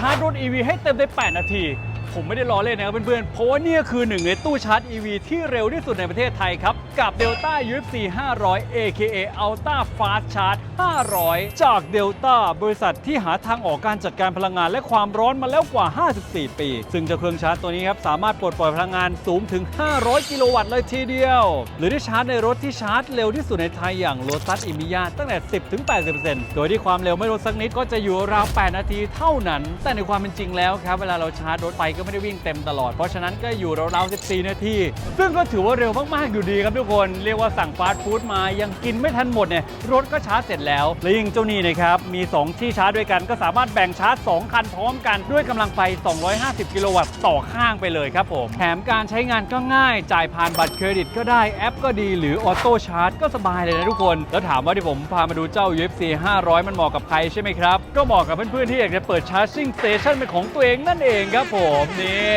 ชาร์จรถ EV ให้เต็มใน 8 นาที ผมไม่ได้ล้อเล่นนะครับเพื่อนๆ เพราะว่านี่คือหนึ่งในตู้ชาร์จ EV ที่เร็วที่สุดในประเทศไทยครับ กับ Delta UFC 500 AKA Ultra Fast Charge 500 จาก Delta บริษัทที่หาทางออกการจัดการพลังงานและความร้อนมาแล้วกว่า 54 ปี ซึ่งเจ้าเครื่องชาร์จตัวนี้ครับ สามารถปลดปล่อยพลังงานสูงถึง 500 กิโลวัตต์เลยทีเดียว หรือได้ชาร์จในรถที่ชาร์จเร็วที่สุดในไทยอย่าง Lotus e m i y a ตั้งแต่ 10 ถึง 80%โดยที่ความเร็วไม่ลดสักนิดก็จะอยู่ราว 8 นาทีเท่านั้น แต่ในความเป็นจริงแล้วครับเวลาเราชาร์จรถไปก็ไม่ได้วิ่งเต็มตลอด เพราะฉะนั้นก็อยู่ราวๆ14 นาที ซึ่งก็ถือว่าเร็วมากๆอยู่ดีครับทุกคน เรียกว่าสั่งฟาสต์ฟู้ดมายังกินไม่ทันหมดเนี่ยรถก็ชาร์จเสร็จแล้วและยิ่งเจ้านี่นะครับมี 2 ที่ชาร์จด้วยกันก็สามารถแบ่งชาร์จ 2 คันพร้อมกันด้วยกำลังไฟ 250 กิโลวัตต์ต่อข้างไปเลยครับผมแถมการใช้งานก็ง่าย จ่ายผ่านบัตรเครดิตก็ได้แอปก็ดีหรือออโต้ชาร์จก็สบายเลยนะทุกคน แล้วถามว่าที่ผมพามาดูเจ้า UFC 500 มันเหมาะกับใครใช่ไหมครับ ก็เหมาะกับเพื่อนๆที่อยากจะเปิดชาร์จิ่งสเตชันเป็นของตัวเองนั่นเองครับผมนี่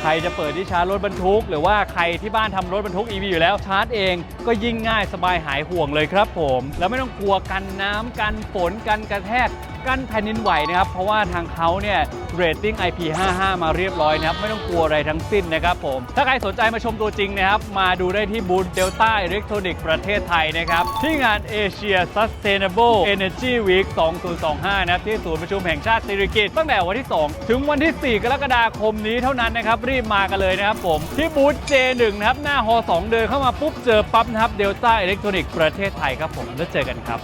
ใครจะเปิดที่ชาร์จรถบรรทุก หรือว่าใครที่บ้านทำรถบรรทุก EV อยู่แล้วชาร์จเองก็ยิ่งง่ายสบายหายห่วงเลยครับผม แล้วไม่ต้องกลัวกันน้ำกันฝนกันกระแทก กันแผ่นดินไหวนะครับ เพราะว่าทางเขาเนี่ยเรตติ้ง IP55 มาเรียบร้อยนะครับไม่ต้องกลัวอะไรทั้งสิ้นนะครับผม ถ้าใครสนใจมาชมตัวจริงนะครับ มาดูได้ที่บูธเดลต้าอิเล็กทรอนิกส์ประเทศไทยนะครับ ที่งาน Asia Sustainable Energy Week 2025 นะครับ ที่ศูนย์ประชุมแห่งชาติสิริกิติ์ตั้งแต่วันที่ 2 ถึงวันที่ 4 กรกฎาคมนี้เท่านั้นนะครับ รีบมากันเลยนะครับผม ที่บูธ J1 นะครับหน้าฮอ2เดินเข้ามาปุ๊บเจอปั๊บนะครับเดลต้าอิเล็กทรอนิกส์ประเทศไทยครับผมแล้วเจอกันครับ